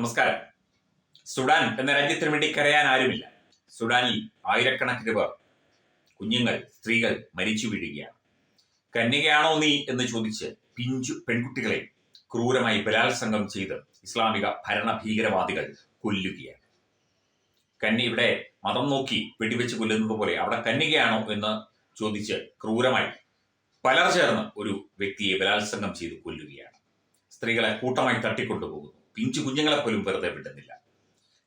നമസ്കാരം. സുഡാൻ എന്ന രാജ്യത്തിന് വേണ്ടി കരയാൻ ആരുമില്ല. സുഡാനിൽ ആയിരക്കണക്കിന് പേർ കുഞ്ഞുങ്ങൾ സ്ത്രീകൾ മരിച്ചു വീഴുകയാണ്. കന്യകയാണോ നീ എന്ന് ചോദിച്ച് പിഞ്ചു പെൺകുട്ടികളെ ക്രൂരമായി ബലാത്സംഗം ചെയ്ത് ഇസ്ലാമിക ഭരണ ഭീകരവാദികൾ കൊല്ലുകയാണ്. കന്യ ഇവിടെ മതം നോക്കി വെടിവെച്ച് കൊല്ലുന്നത് പോലെ അവിടെ കന്യകയാണോ എന്ന് ചോദിച്ച് ക്രൂരമായി പലർ ചേർന്ന് ഒരു വ്യക്തിയെ ബലാത്സംഗം ചെയ്ത് കൊല്ലുകയാണ്. സ്ത്രീകളെ കൂട്ടമായി തട്ടിക്കൊണ്ടുപോകുന്നു. പിഞ്ചു കുഞ്ഞുങ്ങളെ പോലും വെറുതെ വിടുന്നില്ല.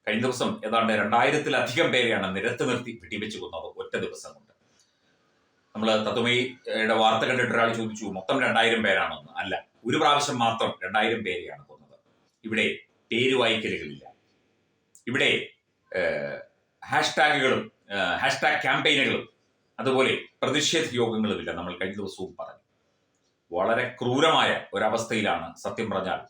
കഴിഞ്ഞ ദിവസം ഏതാണ്ട് രണ്ടായിരത്തിലധികം പേരെയാണ് നിരത്ത് നിർത്തി വെടിവെച്ച് കൊന്നത് ഒറ്റ ദിവസം കൊണ്ട് നമ്മൾ തത്വമയുടെ വാർത്ത കണ്ടിട്ട് ഒരാൾ ചോദിച്ചു മൊത്തം രണ്ടായിരം പേരാണെന്ന്? അല്ല ഒരു പ്രാവശ്യം മാത്രം രണ്ടായിരം പേരെയാണ് കൊന്നത്. ഇവിടെ പേര് വായിക്കലുകളില്ല. ഇവിടെ ഹാഷ്ടാഗുകളും ഹാഷ്ടാഗ് ക്യാമ്പയിനുകളും അതുപോലെ പ്രതിഷേധ യോഗങ്ങളുമില്ല നമ്മൾ കഴിഞ്ഞ ദിവസവും പറഞ്ഞു. വളരെ ക്രൂരമായ ഒരവസ്ഥയിലാണ് സത്യം പറഞ്ഞാൽ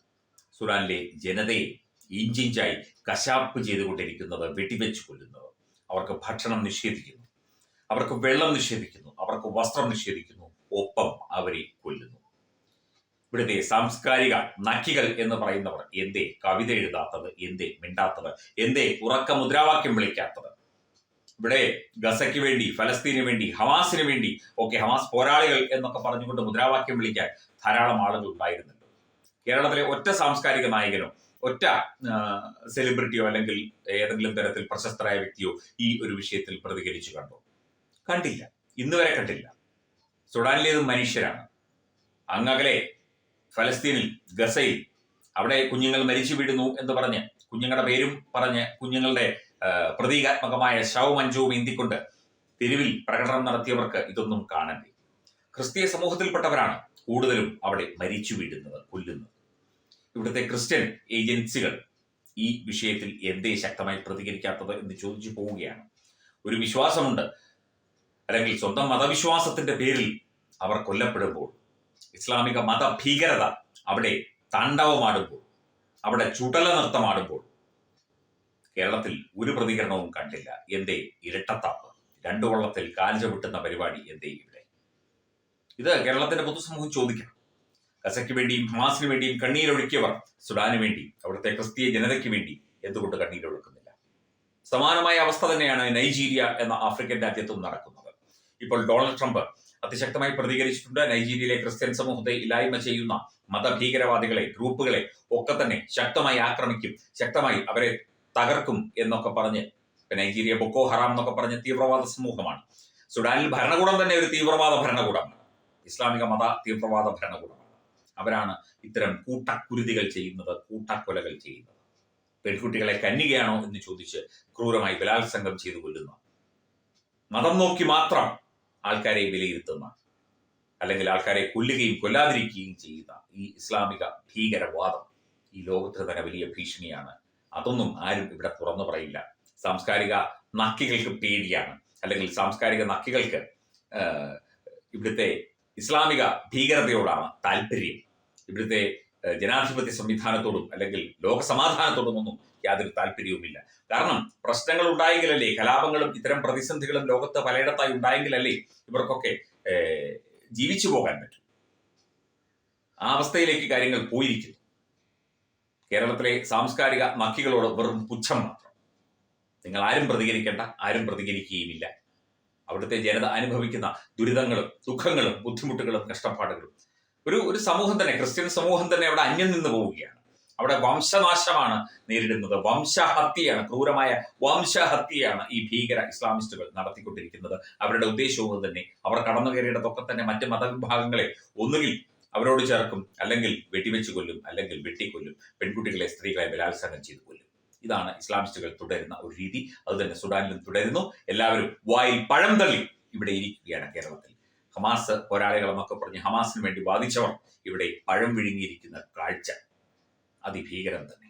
സുഡാനിലെ ജനതയെ ഇഞ്ചിഞ്ചായി കശാപ്പ് ചെയ്തുകൊണ്ടിരിക്കുന്നത് വെടിവെച്ച് കൊല്ലുന്നത് അവർക്ക് ഭക്ഷണം നിഷേധിക്കുന്നു. അവർക്ക് വെള്ളം നിഷേധിക്കുന്നു. അവർക്ക് വസ്ത്രം നിഷേധിക്കുന്നു. ഒപ്പം അവരെ കൊല്ലുന്നു. ഇവിടുത്തെ സാംസ്കാരിക നക്കികൾ എന്ന് പറയുന്നവർ എന്തേ കവിത എഴുതാത്തത് എന്തേ മിണ്ടാത്തത് എന്തേ ഉറക്ക മുദ്രാവാക്യം വിളിക്കാത്തത് ഇവിടെ ഗസയ്ക്ക് വേണ്ടി ഫലസ്തീന് വേണ്ടി ഹമാസിന് വേണ്ടി ഒക്കെ ഹമാസ് പോരാളികൾ എന്നൊക്കെ പറഞ്ഞുകൊണ്ട് മുദ്രാവാക്യം വിളിക്കാൻ ധാരാളം ആളുകൾ ഉണ്ടായിരുന്നല്ലോ കേരളത്തിലെ ഒറ്റ സാംസ്കാരിക നായകനോ ഒറ്റ സെലിബ്രിറ്റിയോ അല്ലെങ്കിൽ ഏതെങ്കിലും തരത്തിൽ പ്രശസ്തരായ വ്യക്തിയോ ഈ ഒരു വിഷയത്തിൽ പ്രതികരിച്ചു കണ്ടോ? കണ്ടില്ല. ഇന്ന് വരെ കണ്ടില്ല. സുഡാനിലേത് മനുഷ്യരാണ്. അങ്ങകലെ ഫലസ്തീനിൽ ഗസയിൽ അവിടെ കുഞ്ഞുങ്ങൾ മരിച്ചു വീഴുന്നു എന്ന് പറഞ്ഞ് കുഞ്ഞുങ്ങളുടെ പേരും പറഞ്ഞ് കുഞ്ഞുങ്ങളുടെ പ്രതീകാത്മകമായ പ്രതീകാത്മകമായ ശവമഞ്ചവും ഇന്തിക്കൊണ്ട് തെരുവിൽ പ്രകടനം നടത്തിയവർക്ക് ഇതൊന്നും കാണണ്ടേ ക്രിസ്തീയ സമൂഹത്തിൽപ്പെട്ടവരാണ് കൂടുതലും അവിടെ മരിച്ചു വീടുന്നത് കൊല്ലുന്നത്. ഇവിടുത്തെ ക്രിസ്ത്യൻ ഏജൻസികൾ ഈ വിഷയത്തിൽ എന്തേ ശക്തമായി പ്രതികരിക്കാത്തത് എന്ന് ചോദിച്ചു പോവുകയാണ്. ഒരു വിശ്വാസമുണ്ട്. അല്ലെങ്കിൽ സ്വന്തം മതവിശ്വാസത്തിന്റെ പേരിൽ അവർ കൊല്ലപ്പെടുമ്പോൾ ഇസ്ലാമിക മതഭീകരത അവിടെ താണ്ഡവമാടുമ്പോൾ അവിടെ ചുടല നൃത്തമാടുമ്പോൾ കേരളത്തിൽ ഒരു പ്രതികരണവും കണ്ടില്ല. എന്തേ ഇരട്ടത്താപ്പ്. രണ്ടു വള്ളത്തിൽ കാൽ പരിപാടി എന്തേ ഇവിടെ? ഇത് കേരളത്തിന്റെ പൊതുസമൂഹം ചോദിക്കണം. ഗസയ്ക്ക് വേണ്ടിയും ഹമാസിന് വേണ്ടിയും കണ്ണീരൊഴുക്കിയവർ സുഡാന് വേണ്ടി അവിടുത്തെ ക്രിസ്തീയ ജനതയ്ക്ക് വേണ്ടി എന്തുകൊണ്ട് കണ്ണീരൊഴുക്കുന്നില്ല സമാനമായ അവസ്ഥ തന്നെയാണ് നൈജീരിയ എന്ന ആഫ്രിക്കൻ രാജ്യത്തും നടക്കുന്നത്. ഇപ്പോൾ ഡൊണാൾഡ് ട്രംപ് അതിശക്തമായി പ്രതികരിച്ചിട്ടുണ്ട്. നൈജീരിയയിലെ ക്രിസ്ത്യൻ സമൂഹത്തെ ഇല്ലായ്മ ചെയ്യുന്ന മതഭീകരവാദികളെ ഗ്രൂപ്പുകളെ ഒക്കെ തന്നെ ശക്തമായി ആക്രമിക്കും ശക്തമായി അവരെ തകർക്കും എന്നൊക്കെ പറഞ്ഞ് നൈജീരിയ ബൊക്കോ ഹറാം എന്നൊക്കെ പറഞ്ഞ തീവ്രവാദ സമൂഹമാണ്. സുഡാനിൽ ഭരണകൂടം തന്നെ ഒരു തീവ്രവാദ ഭരണകൂടമാണ്. ഇസ്ലാമിക മത തീവ്രവാദ ഭരണകൂടമാണ്. അവരാണ് ഇത്തരം കൂട്ടക്കുരുതികൾ ചെയ്യുന്നത് കൂട്ടക്കൊലകൾ ചെയ്യുന്നത്. പെൺകുട്ടികളെ കന്യകയാണോ എന്ന് ചോദിച്ച് ക്രൂരമായി ബലാത്സംഗം ചെയ്തു കൊല്ലുന്ന മതം നോക്കി മാത്രം ആൾക്കാരെ വിലയിരുത്തുന്ന അല്ലെങ്കിൽ ആൾക്കാരെ കൊല്ലുകയും കൊല്ലാതിരിക്കുകയും ചെയ്യുന്ന ഈ ഇസ്ലാമിക ഭീകരവാദം ഈ ലോകത്തിന് തന്നെ വലിയ ഭീഷണിയാണ്. അതൊന്നും ആരും ഇവിടെ തുറന്നു പറയില്ല. സാംസ്കാരിക നക്കികൾക്ക് പേടിയാണ്. അല്ലെങ്കിൽ സാംസ്കാരിക നക്കികൾക്ക് ഇവിടുത്തെ ഇസ്ലാമിക ഭീകരതയോടാണ് താല്പര്യം. ഇവിടുത്തെ ജനാധിപത്യ സംവിധാനത്തോടും അല്ലെങ്കിൽ ലോകസമാധാനത്തോടും ഒന്നും യാതൊരു താല്പര്യവുമില്ല. കാരണം പ്രശ്നങ്ങൾ ഉണ്ടായെങ്കിലല്ലേ കലാപങ്ങളും ഇത്തരം പ്രതിസന്ധികളും ലോകത്ത് പലയിടത്തായി ഉണ്ടായെങ്കിലല്ലേ ഇവർക്കൊക്കെ ജീവിച്ചു പോകാൻ പറ്റും. ആ അവസ്ഥയിലേക്ക് കാര്യങ്ങൾ പോയിരിക്കുന്നു. കേരളത്തിലെ സാംസ്കാരിക മക്കികളോട് വെറും പുച്ഛം മാത്രം. നിങ്ങൾ ആരും പ്രതികരിക്കേണ്ട ആരും പ്രതികരിക്കുകയുമില്ല. അവിടുത്തെ ജനത അനുഭവിക്കുന്ന ദുരിതങ്ങളും ദുഃഖങ്ങളും ബുദ്ധിമുട്ടുകളും കഷ്ടപ്പാടുകളും. ഒരു ഒരു സമൂഹം തന്നെ ക്രിസ്ത്യൻ സമൂഹം തന്നെ അവിടെ അന്യം നിന്ന് പോവുകയാണ്. അവിടെ വംശനാശമാണ് നേരിടുന്നത്. വംശഹത്യയാണ് ക്രൂരമായ വംശഹത്യയാണ് ഈ ഭീകര ഇസ്ലാമിസ്റ്റുകൾ നടത്തിക്കൊണ്ടിരിക്കുന്നത്. അവരുടെ ഉദ്ദേശവും തന്നെ. അവർ കടന്നു കയറിയിടത്തൊക്കെ തന്നെ മറ്റ് മതവിഭാഗങ്ങളെ ഒന്നുകിൽ അവരോട് ചേർക്കും അല്ലെങ്കിൽ വെടിവെച്ച് കൊല്ലും അല്ലെങ്കിൽ വെട്ടിക്കൊല്ലും. പെൺകുട്ടികളെ സ്ത്രീകളെ ബലാത്സംഗം ചെയ്തു കൊല്ലും. ഇതാണ് ഇസ്ലാമിസ്റ്റുകൾ തുടരുന്ന ഒരു രീതി. അത് തന്നെ സുഡാനിലും തുടരുന്നു. എല്ലാവരും വായിൽ പഴം തള്ളി ഇവിടെ ഇരിക്കുകയാണ് കേരളത്തിൽ. ഹമാസ് പോരാളികളെന്നൊക്കെ പറഞ്ഞ് ഹമാസിന് വേണ്ടി വാദിച്ചവർ ഇവിടെ പഴം വിഴുങ്ങിയിരിക്കുന്ന കാഴ്ച. അതിഭീകരം തന്നെ.